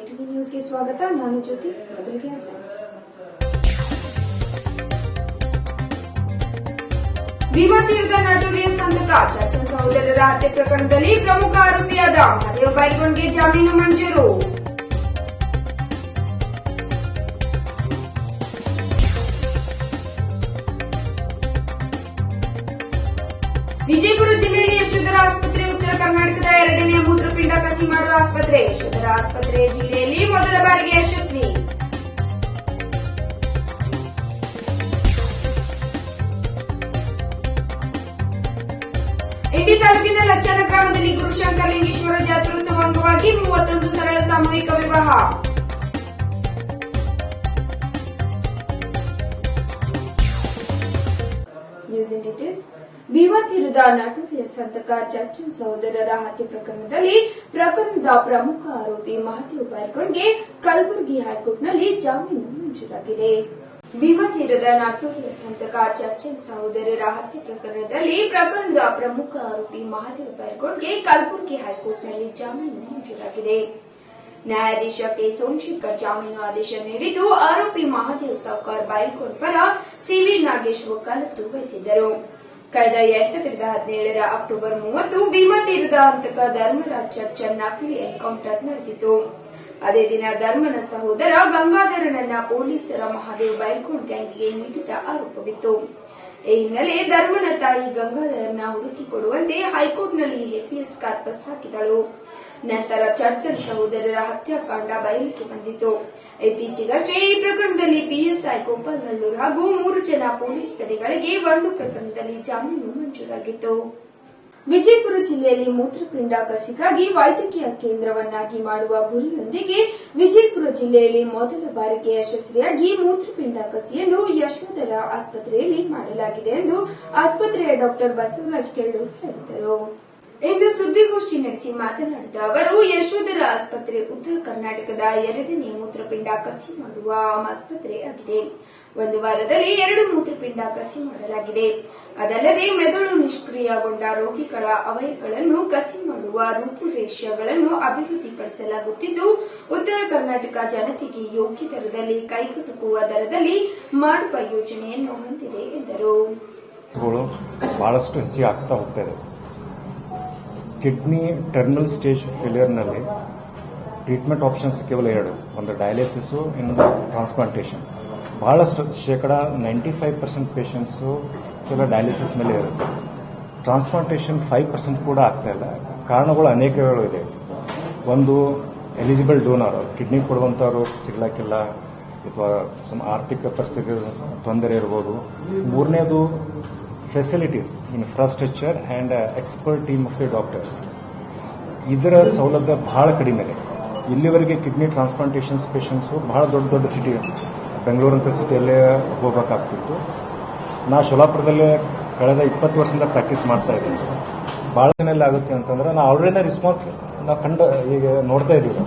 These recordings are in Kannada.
ಟಿವಿ ನ್ಯೂಸ್ಗೆ ಸ್ವಾಗತ ನಾನು ಜ್ಯೋತಿ ಮೊದಲಿಗೆ headlines. ಭೀಮಾ ತೀರದ ನಟೋರಿಯಸ್ ಹಂತಕ ಚರ್ಚನ್ ಸಹೋದರರ ಹತ್ಯೆ ಪ್ರಕರಣದಲ್ಲಿ ಪ್ರಮುಖ ಆರೋಪಿಯಾದ ಮಹದೇವ್ ಬೈಲ್ಗೊಂಡ್ಗೆ ಜಾಮೀನು ಮಂಜೂರು ವಿಜಯಪುರ ಜಿಲ್ಲೆಯಲ್ಲಿ ಯಶೋಧರ ಆಸ್ಪತ್ರೆ ಉತ್ತರ ಕರ್ನಾಟಕದ ಎರಡನೇ ಮೂತ್ರಪಿಂಡ ಕಸಿ ಮಾಡುವ ಆಸ್ಪತ್ರೆ ಯಶೋಧರ ಆಸ್ಪತ್ರೆ ಜಿಲ್ಲೆಯಲ್ಲಿ ಮೊದಲ ಬಾರಿಗೆ ಯಶಸ್ವಿ ಇಂಡಿ ತಾಲೂಕಿನ ಲಚ್ಚನ ಗ್ರಾಮದಲ್ಲಿ ಗುರುಶಂಕರ ಲಿಂಗೇಶ್ವರ ಜಾತ್ರೋತ್ಸವ ಅಂಗವಾಗಿ ಮೂವತ್ತೊಂದು ಸರಳ ಸಾಮೂಹಿಕ ವಿವಾಹ ನ್ಯೂಸ್ ಇನ್ ಡೀಟೇಲ್ಸ್ ಭೀಮಾ ತೀರದ ಸಂತಕ ಚರ್ಚನ್ ಸಹೋದರರ ಹತ್ಯೆ ಪ್ರಕರಣದಲ್ಲಿ ಪ್ರಕರಣದ ಪ್ರಮುಖ ಆರೋಪಿ ಮಹದೇವ್ ಬೈರ್ಗೊಂಡ್ಗೆ ಕಲಬುರಗಿ ಹೈಕೋರ್ಟ್ನಲ್ಲಿ ಜಾಮೀನು ಮಂಜೂರಾಗಿದೆ. ಭೀಮಾ ನಾಟೋರಿಯ ಸಂತಕ ಚರ್ಚನ್ ಸಹೋದರರ ಹತ್ಯೆ ಪ್ರಕರಣದಲ್ಲಿ ಪ್ರಕರಣದ ಪ್ರಮುಖ ಆರೋಪಿ ಮಹದೇವ್ ಬೈರ್ಗೊಂಡ್ಗೆ ಕಲಬುರಗಿ ಹೈಕೋರ್ಟ್ನಲ್ಲಿ ಜಾಮೀನು ಮಂಜೂರಾಗಿದೆ. ನ್ಯಾಯಾಧೀಶ ಕೆ. ಸೋಮಶೇಖರ್ ಜಾಮೀನು ಆದೇಶ ನೀಡಿದ್ದು, ಆರೋಪಿ ಮಹದೇವ್ ಸಾವ್ಕಾರ್ ಬೈಲ್ಕೋಟ್ ಪರ ಸಿವಿ ನಾಗೇಶ್ ವಕಾಲತ್ತು ವಹಿಸಿದ್ದರು. ಕಳೆದ ಎರಡ್ ಸಾವಿರದ ಹದಿನೇಳರ ಅಕ್ಟೋಬರ್ ಮೂವತ್ತು ಭೀಮಾ ತೀರದ ಹಂತಕ ಧರ್ಮರಾಜ್ ಚರ್ಚ್ ನಕಲಿ ಎನ್ಕೌಂಟರ್ ನಡೆದಿತ್ತು. ಅದೇ ದಿನ ಧರ್ಮನ ಸಹೋದರ ಗಂಗಾಧರನನ್ನ ಪೊಲೀಸರ ಮಹಾದೇವ್ ಬೈಕೋಡ್ ಗ್ಯಾಂಗ್ಗೆ ನೀಡಿದ ಆರೋಪವಿತ್ತು. ಈ ಹಿನ್ನೆಲೆ ಧರ್ಮನ ತಾಯಿ ಗಂಗಾಧರನ ಹುಡುಕಿಕೊಡುವಂತೆ ಹೈಕೋರ್ಟ್ನಲ್ಲಿ ಹೆಪಿಎಸ್ ಕಾರ್ಪಸ್ ಹಾಕಿದಳು. ನಂತರ ಚರ್ಚನ್ ಸಹೋದರರ ಹತ್ಯಾಕಾಂಡ ಬಯಲಿಗೆ ಬಂದಿತು. ಇತ್ತೀಚೆಗಷ್ಟೇ ಈ ಪ್ರಕರಣದಲ್ಲಿ ಪಿಎಸ್ಐ ಕೊಪ್ಪನಲ್ಲೂರು ಹಾಗೂ ಮೂರು ಜನ ಪೊಲೀಸ್ ಪೇದೆಗಳಿಗೆ ಒಂದು ಪ್ರಕರಣದಲ್ಲಿ ಜಾಮೀನು ಮಂಜೂರಾಗಿತ್ತು. ವಿಜಯಪುರ ಜಿಲ್ಲೆಯಲ್ಲಿ ಮೂತ್ರಪಿಂಡ ಕಸಿಗಾಗಿ ವೈದ್ಯಕೀಯ ಕೇಂದ್ರವನ್ನಾಗಿ ಮಾಡುವ ಗುರಿಯೊಂದಿಗೆ ವಿಜಯಪುರ ಜಿಲ್ಲೆಯಲ್ಲಿ ಮೊದಲ ಬಾರಿಗೆ ಯಶಸ್ವಿಯಾಗಿ ಮೂತ್ರಪಿಂಡ ಕಸಿಯನ್ನು ಯಶೋಧರ ಆಸ್ಪತ್ರೆಯಲ್ಲಿ ಮಾಡಲಾಗಿದೆ ಎಂದು ಆಸ್ಪತ್ರೆಯ ಡಾಕ್ಟರ್ ಬಸವರಾಜ್ ಕೇಳೂರು ಹೇಳಿದರು. ಇಂದು ಸುದ್ದಿಗೋಷ್ಠಿ ನಡೆಸಿ ಮಾತನಾಡಿದ ಅವರು, ಯಶೋಧರ ಆಸ್ಪತ್ರೆ ಉತ್ತರ ಕರ್ನಾಟಕದ ಎರಡನೇ ಮೂತ್ರಪಿಂಡ ಕಸಿ ಮಾಡುವ ಆಸ್ಪತ್ರೆ ಆಗಿದೆ. ಒಂದು ವಾರದಲ್ಲಿ ಎರಡು ಮೂತ್ರಪಿಂಡ ಕಸಿ ಮಾಡಲಾಗಿದೆ. ಅದಲ್ಲದೆ ಮೆದುಳು ನಿಷ್ಕ್ರಿಯಗೊಂಡ ರೋಗಿಗಳ ಅವಯಗಳನ್ನು ಕಸಿ ಮಾಡುವ ರೂಪುರೇಷೆಗಳನ್ನು ಅಭಿವೃದ್ಧಿಪಡಿಸಲಾಗುತ್ತಿದ್ದು, ಉತ್ತರ ಕರ್ನಾಟಕ ಜನತೆಗೆ ಯೋಗ್ಯ ದರದಲ್ಲಿ ಕೈಗೆಟುಕುವ ದರದಲ್ಲಿ ಮಾಡುವ ಯೋಜನೆಯನ್ನು ಹೊಂದಿದೆ ಎಂದರು. ಬಹಳಷ್ಟು ಹೆಚ್ಚಿಗೆ ಆಗ್ತಾ ಹೋಗ್ತಾ ಇದೆ. ಕಿಡ್ನಿ ಟರ್ಮಿನಲ್ ಸ್ಟೇಜ್ ಫೇಲಿಯರ್ನಲ್ಲಿ ಟ್ರೀಟ್ಮೆಂಟ್ ಆಪ್ಷನ್ಸ್ ಕೇವಲ ಎರಡು, ಒಂದು ಡಯಾಲಿಸಿಸು, ಇನ್ನೊಂದು ಟ್ರಾನ್ಸ್ಪ್ಲಾಂಟೇಷನ್. ಬಹಳಷ್ಟು ಶೇಕಡ ನೈಂಟಿ ಫೈವ್ ಪರ್ಸೆಂಟ್ ಪೇಷಂಟ್ಸು ಕೇವಲ ಡಯಾಲಿಸಿಸ್ ಮೇಲೆ ಇರುತ್ತೆ. ಟ್ರಾನ್ಸ್ಪ್ಲಾಂಟೇಷನ್ ಫೈವ್ ಪರ್ಸೆಂಟ್ ಕೂಡ ಆಗ್ತಾ ಇಲ್ಲ. ಕಾರಣಗಳು ಅನೇಕಗಳು ಇದೆ. ಒಂದು, ಎಲಿಜಿಬಲ್ ಡೋನರ್, ಕಿಡ್ನಿ ಕೊಡುವಂಥವ್ರು ಸಿಗ್ಲಾಕಿಲ್ಲ, ಅಥವಾ ಸಮ ಆರ್ಥಿಕ ಪರಿಸ್ಥಿತಿ ತೊಂದರೆ ಇರ್ಬೋದು. ಮೂರನೇದು facilities infrastructure and expert team of the doctors ಇದರ ಸೌಲಭ್ಯ ಭಾಳ ಕಡಿಮೆ ಇದೆ. ಇಲ್ಲಿವರೆಗೆ ಕಿಡ್ನಿ ಟ್ರಾನ್ಸ್ಪ್ಲಾಂಟೇಷನ್ಸ್ ಪೇಷಂಟ್ಸು ಭಾಳ ದೊಡ್ಡ ದೊಡ್ಡ ಸಿಟಿ ಬೆಂಗಳೂರಂಥ ಸಿಟಿಯಲ್ಲೇ ಹೋಗಬೇಕಾಗ್ತಿತ್ತು. ನಾ ಶೋಲಾಪುರದಲ್ಲೇ ಕಳೆದ ಇಪ್ಪತ್ತು ವರ್ಷದಿಂದ ಪ್ರಾಕ್ಟೀಸ್ ಮಾಡ್ತಾ ಇದ್ದೀನಿ. ಭಾಳ ಜನಲ್ಲಿ ಆಗುತ್ತೆ ಅಂತಂದ್ರೆ ನಾ ಆಲ್ರೆಡಿ ರೆಸ್ಪಾನ್ಸ್ ನಾವು ಕಂಡು, ಈಗ ನೋಡ್ತಾ ಇದ್ದೀವಿ.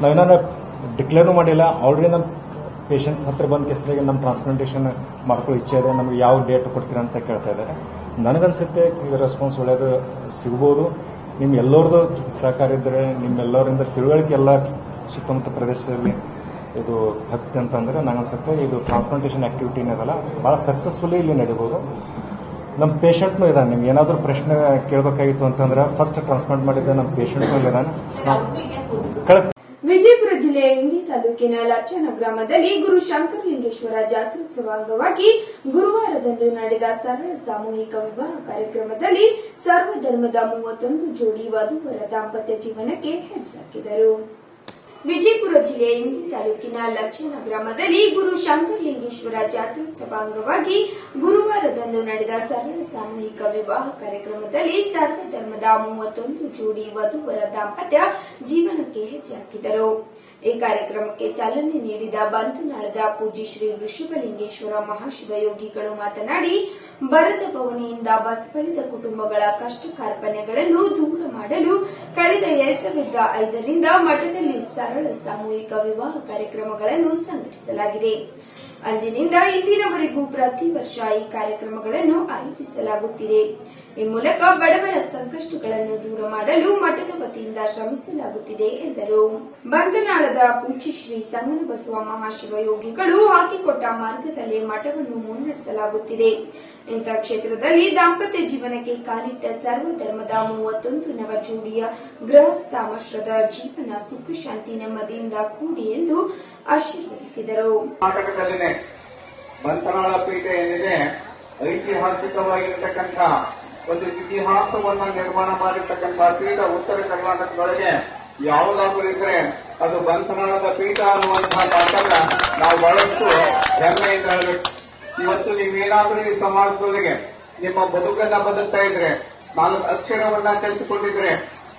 ನಾವು ಏನಾರ ಡಿಕ್ಲೇರು ಮಾಡಿಲ್ಲ ಆಲ್ರೆಡಿ ನಮ್ಮ ಪೇಷಂಟ್ಸ್ ಹತ್ರ ಬಂದ ಕೇಸ್ದಾಗೆ ನಮ್ಮ ಟ್ರಾನ್ಸ್ಪ್ಲಾಂಟೇಷನ್ ಮಾಡ್ಕೊಳ್ಳೋ ಇಚ್ಛೆ ಇದೆ ನಮಗೆ ಯಾವ ಡೇಟ್ ಕೊಡ್ತೀರಾ ಅಂತ ಕೇಳ್ತಾ ಇದ್ದಾರೆ. ನನಗನ್ಸುತ್ತೆ ರೆಸ್ಪಾನ್ಸ್ ಒಳ್ಳೆಯದು ಸಿಗ್ಬೋದು. ನಿಮ್ಮ ಎಲ್ಲರದು ಸಹಕಾರ ಇದ್ದರೆ ನಿಮ್ಮೆಲ್ಲರಿಂದ ತಿಳುವಳಿಕೆ ಎಲ್ಲ ಸುತ್ತಮುತ್ತ ಪ್ರದೇಶದಲ್ಲಿ ಇದು ಹತ್ತೆ ಅಂತಂದ್ರೆ ನನಗನ್ಸುತ್ತೆ ಇದು ಟ್ರಾನ್ಸ್ಪ್ಲಾಂಟೇಷನ್ ಆಕ್ಟಿವಿಟಿ ಏನದಲ್ಲ ಭಾಳ ಸಕ್ಸಸ್ಫುಲಿ ಇಲ್ಲಿ ನಡಿಬೋದು. ನಮ್ಮ ಪೇಷಂಟ್ನೂ ಇದ್ದಾನೆ ನಿಮ್ಗೆ ಏನಾದರೂ ಪ್ರಶ್ನೆ ಕೇಳಬೇಕಾಗಿತ್ತು ಅಂತಂದ್ರೆ ಫಸ್ಟ್ ಟ್ರಾನ್ಸ್ಪ್ಲಾಂಟ್ ಮಾಡಿದ್ದೆ ನಮ್ಮ ಪೇಷಂಟ್ನೂ ಇದ್ದಾನೆ ವಿಜಯಪುರ ಜಿಲ್ಲೆಯ ಇಂಡಿ ತಾಲೂಕಿನ ಲಚ್ಚನ ಗ್ರಾಮದಲ್ಲಿ ಗುರು ಶಂಕರಲಿಂಗೇಶ್ವರ ಜಾತ್ರೋತ್ಸವ ಅಂಗವಾಗಿ ಗುರುವಾರದಂದು ನಡೆದ ಸರಳ ಸಾಮೂಹಿಕ ವಿವಾಹ ಕಾರ್ಯಕ್ರಮದಲ್ಲಿ ಸರ್ವಧರ್ಮದ ಮೂವತ್ತೊಂದು ಜೋಡಿ ವಧುವರ ದಾಂಪತ್ಯ ಜೀವನಕ್ಕೆ ಹೆಜ್ಜಾಕಿದರು. ವಿಜಯಪುರ ಜಿಲ್ಲೆಯ ಇಂಡಿ ತಾಲೂಕಿನ ಲಕ್ಷಣ ಗ್ರಾಮದಲ್ಲಿ ಗುರು ಶಂಕರಲಿಂಗೇಶ್ವರ ಜಾತ್ರೋತ್ಸವ ಅಂಗವಾಗಿ ಗುರುವಾರದಂದು ನಡೆದ ಸರಳ ಸಾಮೂಹಿಕ ವಿವಾಹ ಕಾರ್ಯಕ್ರಮದಲ್ಲಿ ಸರ್ವಧರ್ಮದ ಮೂವತ್ತೊಂದು ಜೋಡಿ ವಧುವರ ದಾಂಪತ್ಯ ಜೀವನಕ್ಕೆ ಹೆಜ್ಜೆ ಹಾಕಿದರು ಈ ಕಾರ್ಯಕ್ರಮಕ್ಕೆ ಚಾಲನೆ ನೀಡಿದ ಬಂತನಾಳದ ಪೂಜಿ ಶ್ರೀ ವೃಷಭಲಿಂಗೇಶ್ವರ ಮಹಾಶಿವಯೋಗಿಗಳು ಮಾತನಾಡಿ, ಭರತ ಭವನಿಯಿಂದ ಬಸವಳಿದ ಕುಟುಂಬಗಳ ಕಷ್ಟ ಕಾರ್ಪಣ್ಯಗಳನ್ನು ದೂರ ಮಾಡಲು ಕಳೆದ ಎರಡ್ ಸಾವಿರದ ಐದರಿಂದ ಮಠದಲ್ಲಿ ಸರಳ ಸಾಮೂಹಿಕ ವಿವಾಹ ಕಾರ್ಯಕ್ರಮಗಳನ್ನು ಸಂಘಟಿಸಲಾಗಿದೆ. ಅಂದಿನಿಂದ ಇಂದಿನವರೆಗೂ ಪ್ರತಿ ವರ್ಷ ಈ ಕಾರ್ಯಕ್ರಮಗಳನ್ನು ಆಯೋಜಿಸಲಾಗುತ್ತಿದೆ. ಈ ಮೂಲಕ ಬಡವರ ಸಂಕಷ್ಟಗಳನ್ನು ದೂರ ಮಾಡಲು ಮಠದ ವತಿಯಿಂದ ಶ್ರಮಿಸಲಾಗುತ್ತಿದೆ, ಎಂದರು. ಬಂಧನಾಳದ ಪೂಜ್ಯ ಶ್ರೀ ಸಂಗನಬಸವ ಮಹಾಶಿವಯೋಗಿಗಳು ಹಾಕಿಕೊಟ್ಟ ಮಾರ್ಗದಲ್ಲಿ ಮಠವನ್ನು ಮುನ್ನಡೆಸಲಾಗುತ್ತಿದೆ. ಇಂಥ ಕ್ಷೇತ್ರದಲ್ಲಿ ದಾಂಪತ್ಯ ಜೀವನಕ್ಕೆ ಕಾಲಿಟ್ಟ ಸರ್ವಧರ್ಮದ ಮೂವತ್ತೊಂದು ನವ ಜೋಡಿಯ ಗೃಹಸ್ಥಾಮಶ್ರದ ಜೀವನ ಸುಖ ಶಾಂತಿ ನೆಮ್ಮದಿಯಿಂದ ಕೂಡಿ ಎಂದು ಆಶೀರ್ವದಿಸಿದರು. ಬಂತನಾಳ ಪೀಠ ಏನಿದೆ, ಐತಿಹಾಸಿಕವಾಗಿರತಕ್ಕಂಥ ಒಂದು ಇತಿಹಾಸವನ್ನ ನಿರ್ಮಾಣ ಮಾಡಿರ್ತಕ್ಕಂಥ ಪೀಠ ಉತ್ತರ ಕರ್ನಾಟಕದೊಳಗೆ ಯಾವುದಾದ್ರೂ ಇದ್ರೆ ಅದು ಬಂತನಾಳದ ಪೀಠ ಅನ್ನುವಂತಹ ಮಾತನ್ನ ನಾವು ಬಹಳಷ್ಟು ಹೆಮ್ಮೆಯಿಂದ ಹೇಳಬೇಕು. ಇವತ್ತು ನೀವೇನಾದ್ರೂ ಈ ಸಮಾಜದೊಳಗೆ ನಿಮ್ಮ ಬದುಕನ್ನ ಬದುಕ್ತಾ ಇದ್ರೆ, ನಾಲ್ಕು ಅಕ್ಷರವನ್ನ ಕಲಿತುಕೊಂಡಿದ್ರೆ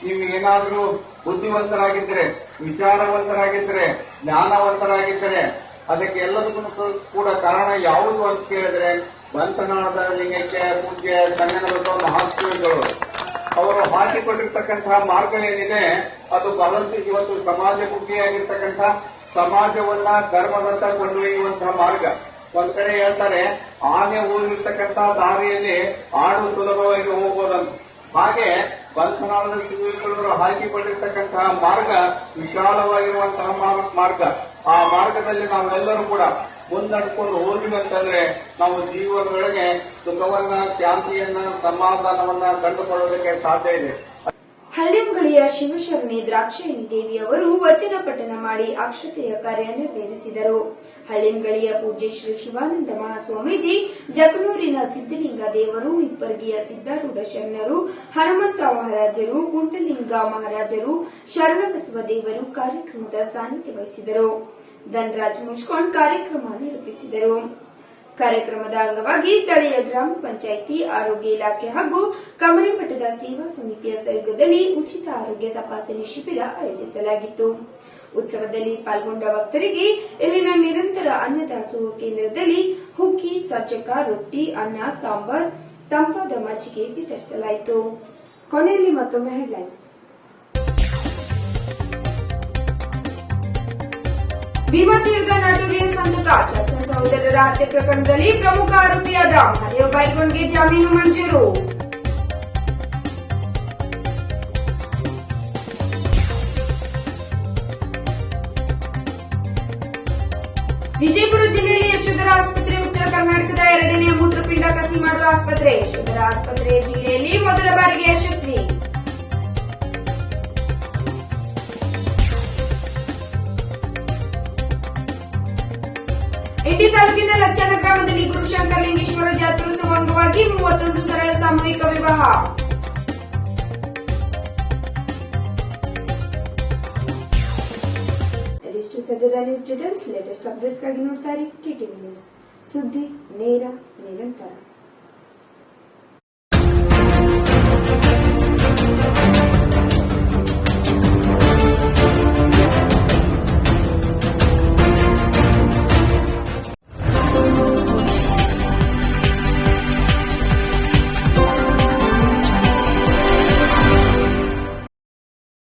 ನೀವು ಏನಾದ್ರೂ ಬುದ್ಧಿವಂತರಾಗಿದ್ರೆ, ವಿಚಾರವಂತರಾಗಿದ್ರೆ ಜ್ಞಾನವಂತರಾಗಿದ್ದರೆ ಅದಕ್ಕೆ ಎಲ್ಲದಕ್ಕೂ ಕೂಡ ಕಾರಣ ಯಾವುದು ಅಂತ ಕೇಳಿದ್ರೆ ಬಂತನಾಳದ ಲಿಂಗಕ್ಕೆ ಪೂಜ್ಯ ಸಂಗನಬಸವ ಮಹಾತ್ಮಗಳು. ಅವರು ಹಾಕಿಕೊಂಡಿರ್ತಕ್ಕಂತಹ ಮಾರ್ಗ ಏನಿದೆ, ಅದು ಬಹಳಷ್ಟು ಇವತ್ತು ಸಮಾಜಮುಖಿಯಾಗಿರ್ತಕ್ಕಂಥ ಸಮಾಜವನ್ನ ಧರ್ಮದತ್ತ ಕೊಂಡೊಯ್ಯುವಂತಹ ಮಾರ್ಗ. ಒಂದ್ ಕಡೆ ಹೇಳ್ತಾರೆ, ಆನೆ ಊರಿರ್ತಕ್ಕಂಥ ದಾರಿಯಲ್ಲಿ ಆಡು ಸುಲಭವಾಗಿ ಹೋಗೋದಂತ ಹಾಗೆ ಬಂಧನಾಳದ ಶ್ರೀಗಳು ಹಾಕಿಕೊಂಡಿರ್ತಕ್ಕಂತಹ ಮಾರ್ಗ ವಿಶಾಲವಾಗಿರುವಂತಹ ಮಾರ್- ಮಾರ್ಗ. ಆ ಮಾರ್ಗದಲ್ಲಿ ನಾವೆಲ್ಲರೂ ಕೂಡ ಮುಂದಡ್ಕೊಂಡು ಹೋಗಿವಂತಂದ್ರೆ ನಾವು ಜೀವನದೊಳಗೆ ಸುಖವನ್ನ, ಶಾಂತಿಯನ್ನ, ಸಮಾಧಾನವನ್ನ ಕಂಡುಕೊಳ್ಳೋದಕ್ಕೆ ಸಾಧ್ಯ ಇದೆ. ಹಳ್ಳಿಂಗಳಿಯ ಶಿವಶರಣಿ ದ್ರಾಕ್ಷಾಯಣಿ ದೇವಿಯವರು ವಚನ ಪಠನ ಮಾಡಿ ಅಕ್ಷತೆಯ ಕಾರ್ಯ ನೆರವೇರಿಸಿದರು. ಹಳ್ಳಿಂಗಳಿಯ ಪೂಜ್ಯ ಶ್ರೀ ಶಿವಾನಂದ ಮಹಾಸ್ವಾಮೀಜಿ ಜಗನೂರಿನ ಸಿದ್ದಲಿಂಗ ದೇವರು ಇಬ್ಬರ್ಗಿಯ ಸಿದ್ದಾರೂಢ ಶರಣರು, ಹನುಮಂತ ಮಹಾರಾಜರು, ಗುಂಡಲಿಂಗ ಮಹಾರಾಜರು, ಶರಣಬಸವ ದೇವರು ಕಾರ್ಯಕ್ರಮದ ಸಾನ್ನಿಧ್ಯ ವಹಿಸಿದರು. ಧನರಾಜ್ ಮುಚ್ಕೊಂಡ್ ಕಾರ್ಯಕ್ರಮ ನಿರೂಪಿಸಿದರು. ಕಾರ್ಯಕ್ರಮದ ಅಂಗವಾಗಿ ಸ್ಥಳೀಯ ಗ್ರಾಮ ಪಂಚಾಯಿತಿ ಆರೋಗ್ಯ ಇಲಾಖೆ ಹಾಗೂ ಕಮರಿಮಠದ ಸೇವಾ ಸಮಿತಿಯ ಸಹಯೋಗದಲ್ಲಿ ಉಚಿತ ಆರೋಗ್ಯ ತಪಾಸಣೆ ಶಿಬಿರ ಆಯೋಜಿಸಲಾಗಿತ್ತು. ಉತ್ಸವದಲ್ಲಿ ಪಾಲ್ಗೊಂಡ ಭಕ್ತರಿಗೆ ಇಲ್ಲಿನ ನಿರಂತರ ಅನ್ನದಾಸೋಹ ಕೇಂದ್ರದಲ್ಲಿ ಹುಕ್ಕಿ ಸಜ್ಜಕ, ರೊಟ್ಟಿ, ಅನ್ನ, ಸಾಂಬಾರ್, ತಂಪಾದ ಮಜ್ಜಿಗೆ ವಿತರಿಸಲಾಯಿತು. ಕೊನೆಯಲ್ಲಿ ಮತ್ತೊಮ್ಮೆ ಹೆಡ್ಲೈನ್ಸ್. ಭೀಮಾ ನಟುರಿ ಸಂತಕ ಚರ್ಚನ್ ಸಹೋದರರ ಹತ್ಯೆ ಪ್ರಕರಣದಲ್ಲಿ ಪ್ರಮುಖ ಆರೋಪಿಯಾದ ಮಹದೇವ್ ಬೈಕೊಂಡ್ಗೆ ಜಾಮೀನು ಮಂಜೂರು. ವಿಜಯಪುರ ಜಿಲ್ಲೆಯಲ್ಲಿ ಯಶೋಧರ ಆಸ್ಪತ್ರೆ, ಉತ್ತರ ಕರ್ನಾಟಕದ ಎರಡನೇ ಮೂತ್ರಪಿಂಡ ಕಸಿ ಮಾಡುವ ಆಸ್ಪತ್ರೆ. ಯಶೋಧರ ಆಸ್ಪತ್ರೆ ಜಿಲ್ಲೆಯಲ್ಲಿ ಮೊದಲ ಬಾರಿಗೆ ಯಶಸ್ವಿ. ಇಂಡಿ ತಾಲೂಕಿನ ಲಚ್ಚನ ಗ್ರಾಮದಲ್ಲಿ ಗುರುಶಂಕರ ಲಿಂಗೇಶ್ವರ ಜಾತ್ರೋತ್ಸವ ಅಂಗವಾಗಿ ಮೂವತ್ತೊಂದು ಸರಳ ಸಾಮೂಹಿಕ ವಿವಾಹ. ಇದಿಷ್ಟು ಸದ್ಯದ ನ್ಯೂಸ್ ಡೀಟೇಲ್ಸ್ ಲೇಟೆಸ್ಟ್ ಅಪ್ಡೇಟ್ಸ್ಗಾಗಿ ನೋಡ್ತಾರೆ ಕೆಟಿವಿ ನ್ಯೂಸ್. ಸುದ್ದಿ, ನೇರ, ನಿರಂತರ.